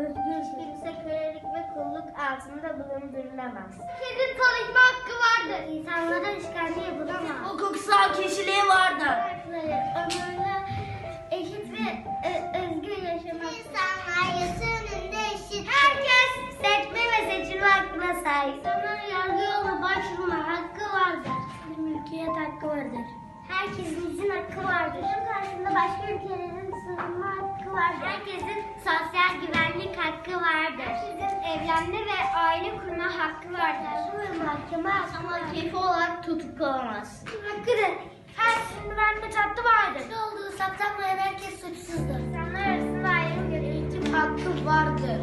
Kimse kölelik ve kulluk altında bulundurulamaz. Herkesin tanışma hakkı vardır. İnsanlara işkence yapılamaz. Hukuksal kişiliği vardır. Hakları onurlu, eşit ve ö- özgür yaşamak. İnsanlar yasa önünde eşit. Herkes seçme ve seçilme hakkına sahip. İnsanların yargı yoluna başvurma hakkı vardır. Mülkiyet hakkı vardır. Herkesin izin hakkı vardır. Bunun karşısında başka ülkelerin sığınma hakkı vardır. Herkesin sosyal güvenlik hakkı vardır. Herkesin evlenme ve aile kurma hakkı vardır. Mahkeme Ama keyfi olarak tutuklanamaz. hakkıdır. Herkesin verme hakkı vardır. Ne olduğu saptanmayan herkes suçsuzdur. İnsanlar arasında ayrım göre eğitim Hakkı vardır.